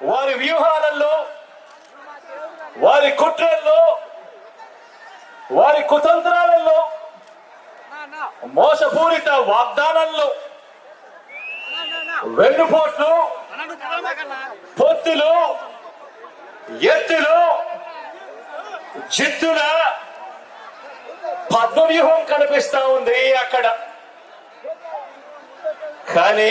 వారి వ్యూహాలలో వారి కుట్రల్లో వారి కుతంత్రాలలో మోసపూరిత వాగ్దానాల్లో వెన్నుపోట్లు పొత్తులు ఎత్తులు జిత్తుల పద్మవ్యూహం కనిపిస్తా ఉంది అక్కడ. కానీ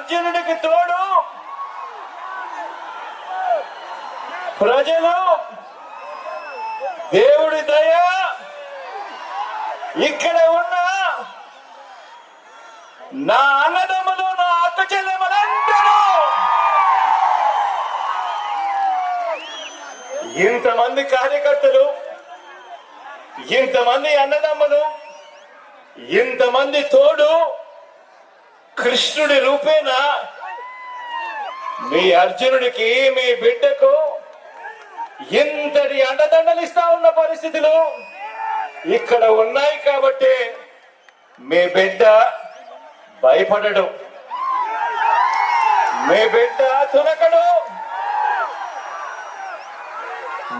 అర్జునుడికి తోడు. ప్రజలు దేవుడి దయ ఇక్కడ ఉన్న నా అన్నదమ్ములు నా అక్క చెల్లెమ్మలందరూ ఇంతమంది కార్యకర్తలు ఇంతమంది అన్నదమ్ములు ఇంతమంది తోడు కృష్ణుడి రూపేణ మీ అర్జునుడికి మీ బిడ్డకు ఇంతటి అండదండలు ఇస్తా ఉన్న పరిస్థితులు ఇక్కడ ఉన్నాయి కాబట్టి మీ బిడ్డ భయపడడు. మీ బిడ్డ తునకడు.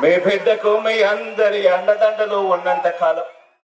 మీ బిడ్డకు మీ అందరి అండదండలు ఉన్నంత కాలం